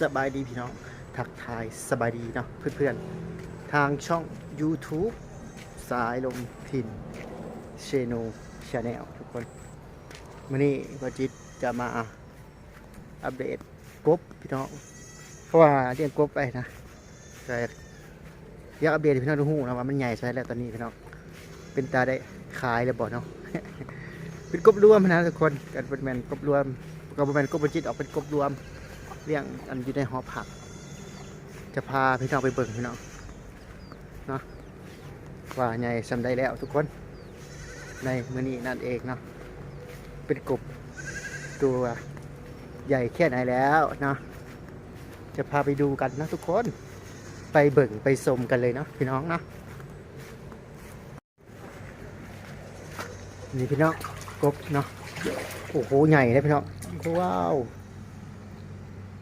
สบายดีพี่น้อง ทักทายสบายดีเนาะเพื่อนๆ ทางช่อง YouTube สายลมถิ่นเชโนชาแนลทุกคนวันนี้ก็จิตจะมาอัปเดตกบพี่น้อง เพราะว่าเลี้ยงกบไปนะแต่อยากอัปเดตพี่น้องรู้นะว่ามันใหญ่ใช่แล้วตอนนี้พี่น้อง เป็นตาได้ขายเลยบอกเนาะเป็นกบรวมนะทุกคนกันเป็นแมนกบรวมก็เป็นแมนกบจิตออกเป็นกบรวม เลี้ยงอันอยู่ในหอผัก จะพาพี่น้องไปเบิ่งพี่น้องเนาะว่าใหญ่สำได้แล้วทุกคน ในมือนี้นั่นเองเนาะเป็นกบตัวใหญ่แค่ไหนแล้วเนาะจะพาไปดูกันนะทุกคน ไปเบิ่งไปชมกันเลยเนาะพี่น้องเนาะนี่พี่น้องกบเนาะโอ้โหใหญ่เลยพี่น้องว้าว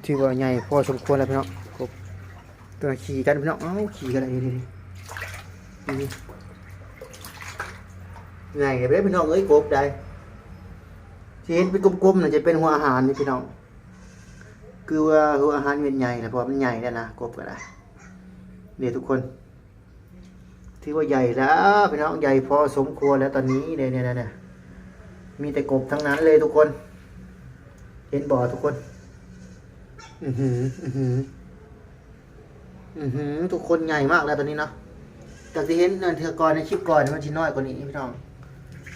ถือว่าใหญ่พอสมควรแล้วพี่น้องกบตัวขี่กันพี่น้องเอ้าขี่กันอะไรนี่นี่ใหญ่เลยพี่น้องเอ้ยกบได้ที่เห็นเป็นกลมๆน่ะจะเป็นหัวอาหารนี่พี่น้องคือว่าหัวอาหารเป็นใหญ่นะเพราะมันใหญ่แล้วนะกบก็ได้เนี่ยทุกคนที่ว่าใหญ่แล้วพี่น้องใหญ่พอสมควรแล้วตอนนี้เนี่ยเนี่ยเนี่ยมีแต่กบทั้งนั้นเลยทุกคน เห็นบ่อทุกคน อือหือ อือหือ อือหือ ทุกคนใหญ่มากแล้วตอนนี้เนาะจากที่เห็นเนเธอก่อนในคลิปก่อนมันชิ้น้อยกว่านี้พี่น้อง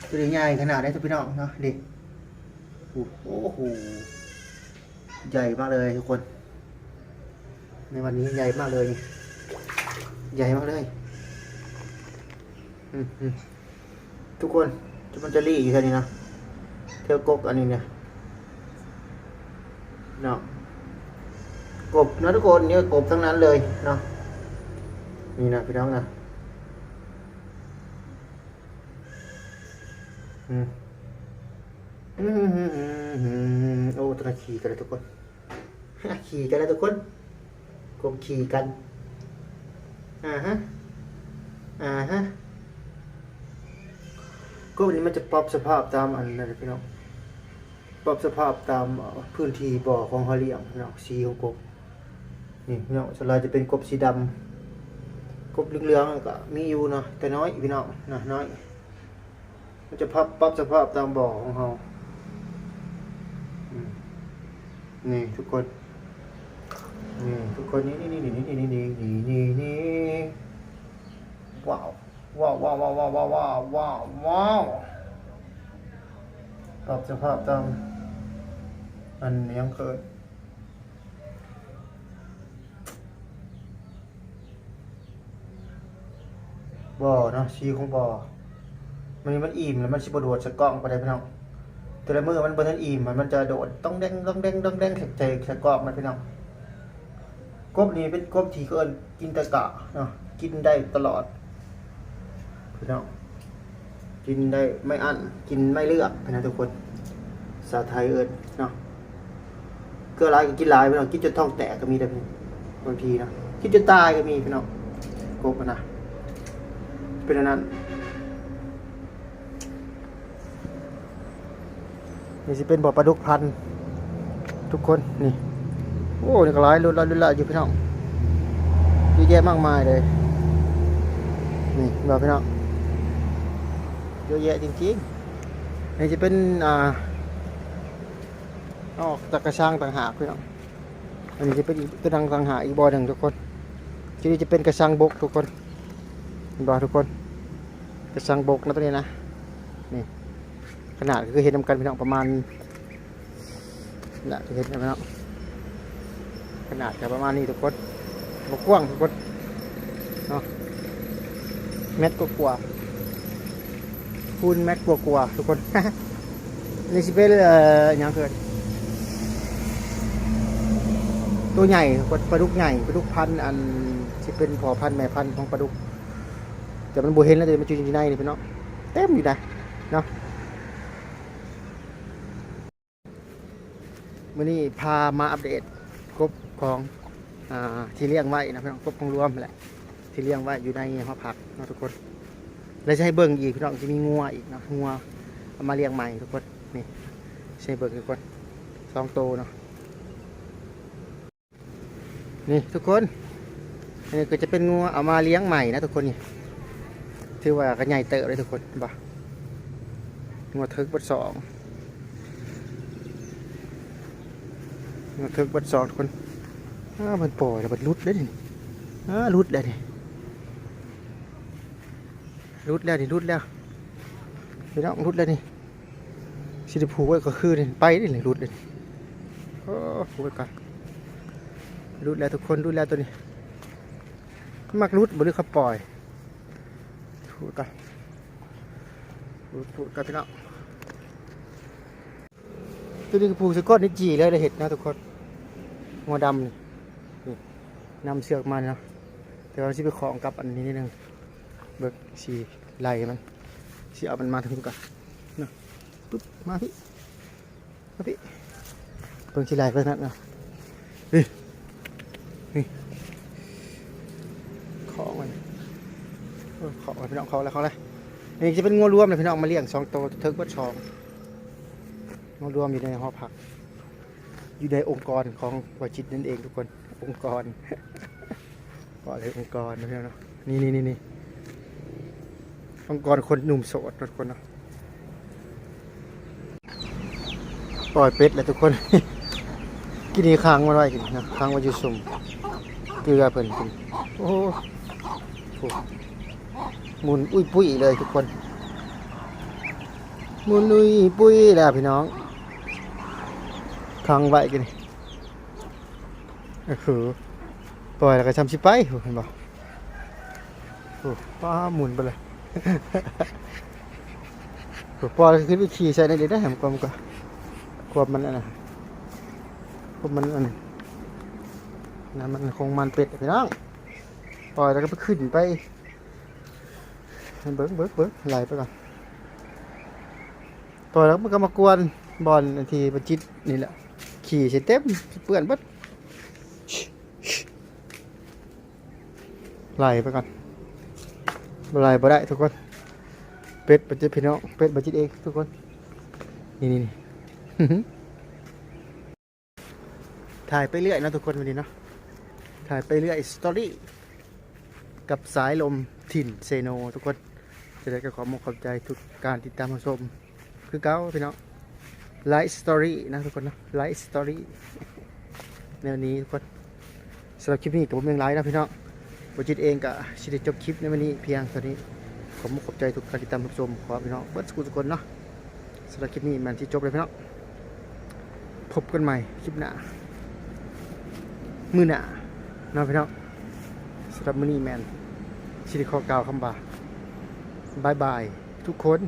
ตัวใหญ่ขนาดนี้ทุกพี่น้องเนาะเด็กโอ้โหใหญ่มากเลยทุกคน ในวันนี้ใหญ่มากเลย ใหญ่มากเลยทุกคนจะมันจะรีอยู่แค่นี้นะเที่ยวกอันนี้เนี่ยเนาะ กบนะทุกคนเนี่ยกบทั้งนั้นเลยเนาะนี่นะพี่น้องนะอืมอืมอืมอืมอืมโอ้ตัวนั้นขี่กันเลยทุกคนขี่กันแล้วทุกคนกบขี่กันอ่าฮะอ่าฮะก็วันนี้มันจะปรับสภาพตามอันนั้นนะพี่น้องปรับสภาพตามพื้นที่บ่อของเขาเลี้ยงพี่น้องสีของกบ นี่พี่น้องส่วนใหญ่จะเป็นกบสีดำกบเหลืองๆก็มีอยู่เนาะแต่น้อยพี่น้องนะน้อย มันจะปรับปรับสภาพตามบ่อของเขานี่ทุกคนนี่ทุกคนนี่นี่นี่นี่นี่นี่นี่นี่นี่ว้าวว้าวว้าวว้าวว้าวว้าวว้าวว้าวว้าวปรับสภาพตามอันยังเคย บ่อเนาะชีของบ่อมันมันอิ่มแล้วมันชิบโดดสะกล้องไปได้พี่น้องแต่ละมือมันบนทันอิ่มมันมันจะโดดต้องเด้งต้องเด้งต้องเด้งใส่ใจสะกล้องมันพี่น้องกบนี้เป็นกบที่เกินกินตะกะเนาะกินได้ตลอดพี่น้องกินได้ไม่อั้นกินไม่เลือกนะทุกคนสาไทยเอิญเนาะเกลือหลายก็กินหลายพี่น้องกินจนท้องแตกก็มีแต่บางทีนะกินจนตายก็มีพี่น้องกบนะ เป็นอันนั้นนี่สิเป็นบ่อปลาดุกพัน ทุกคนนี่ โอ้นี่ก็หลายรุ่นละรุ่นละอยู่พี่น้องเยอะแยะมากมายเลยนี่บ่พี่น้องเยอะแยะจริงๆนี่จะเป็นอ่าออกจากกระชังต่างหากพี่น้องอันนี้จะเป็นอีกตัวดังต่างหากอีกบ่อหนึ่งทุกคนทีนี้จะเป็นกระชังบกทุกคน ห็นบ่ทุกคนกระชังบกนะตัวนี้นะนี่ขนาดก็คือเห็นนำกันพี่น้องประมาณน่ะเห็นไหมพี่น้องขนาดก็ประมาณนี้ทุกคนบกกว้างทุกคนเนาะเม็ดกว่าๆคูณเม็ดกว่าๆทุกคนนี่สิเป็นเอ่อยังเกิดตัวใหญ่ปลาดุกใหญ่ปลาดุกพันธุ์อันที่เป็นพอพันธ์แม่พันธุ์ของปลาดุก แต่มันบูเห็นแล้วแต่มันอยู่ในนี่พี่น้องเต็มอยู่นะเนาะมื่อนี้พามาอัปเดตกบของอที่เลี้ยงไว้นะพี่น้องกบของรวมแหละที่เลี้ยงไว้อยู่ในหอพักนะทุกคนแล้วจะให้เบิ่งอีกพี่น้องจะมีงัวอีกนะงัวเอามาเลี้ยงใหม่ทุกคนนี่ใช่เบิ่งทุกคนสองโตเนาะนี่ทุกคนนนี้ก็จะเป็นงัวเอามาเลี้ยงใหม่นะทุกคนนี่ ถือว่าก็ใหญ่เติบเลยทุกคนบ่งัวเทิกบัดสองงัวทิกบัดสองทุกคนอ้ามันปล่อยแล้วมันรุดแล้วนี่อ้ารุดแล้วนี่รุดแล้วนี่รุดแล้วพี่น้องรุดแล้วนี่สิได้ผูกไว้ก็คือนี่ไปนี่เลยรุดเลยโอ้ผูกไว้ก่อนรุดแล้วทุกคนรุดแล้วตัวนี้มักรุดบหรือเขาปล่อย พูดกันพูดพูดกันพี่น้องตัวนี้คือผูกสะก้อนนี่จีเลยได้เห็ดนะทุกคนหัวดำนี่นำเสือกมาเนาะแต่ว่าที่ไปของกับอันนี้นิดนึงเบิกสีไหลมันสีเอามันมาถึงก่อนเนาะปุ๊บมาพี่มาพี่เบิ่งสีไหลไปนั่นเนาะของมัน เออของมันพี่น้องเขาแล้วเขาเลยนี่จะเป็นงัวรวมเลยพี่น้องมาเลี้ยงสองตัวเทิกวัดชองงัวรวมอยู่ในหอพัก อยู่ในองค์กรของวจิตนั่นเองทุกคนองค์กรก็เลยองค์กรนะพี่น้องเนาะนี่นี่นี่นี่องค์กรคนหนุ่มโสดทุกคนเนาะปล่อยเป็ดเลยทุกคน กินนี่ค้างมาไว้กินนะค้างไว้อยู่สุ่มเกลือเพิ่นกินโอ้โห หมุนอุ้ยปุ้ยเลยทุกคนหมุนอุ้ยปุ้ยแล้วพี่น้องคังไว้กันก็คือปล่อยแล้วก็ชำชิไปโอ้เห็นบ่โอ้ป้าหมุนไปเลยโอ้ปล่อยขึ้นไปขี่ใส่ในเด็ดได้แหมกวามก็ควบมันอันน่ะควบมันอันนั้นนั่นมันคงมันเป็ดพี่น้องปล่อยแล้วก็ไปขึ้นไป เบิ้งเบิ้งเบิ้งไหลไปก่อนปล่อยแล้วมันก็มากวนบอลอันทีประจิตนี่แหละ ขี่ใส่เต็มเปื้อนเบัดไหลไปก่อนไหลไปได้ทุกคนเป็ดประจิตพี่น้องเป็ดประจิตเองทุกคนนี่นี่นี่ถ่ายไปเรื่อยนะทุกคนวันนี้เนาะถ่ายไปเรื่อยสตอรี่กับสายลมถิ่นเซโนทุกคน จะได้ก็ขอมขอบใจทุกการติดตามชม คือเก้าพี่น้องไลฟ์สตอรี่นะทุกคนนะไลฟ์สตอรี่ในวันนี้ทุกคนสำหรับคลิปนี้กับผมยังไลฟ์นะพี่น้องบจิตเองกับชิดจบคลิปในวันนี้เพียงเท่านี้ขอมขอบใจทุกการติดตามชมขอพี่น้องเบิร์ดสกุลทุกคนเนาะสำหรับคลิปนี้มันที่จบเลยพี่น้องพบกันใหม่คลิปหน้ามือหน้าเนาะพี่น้องสำหรับมือนี้แมนชิลิคอกาวคำบา บายบายทุกคน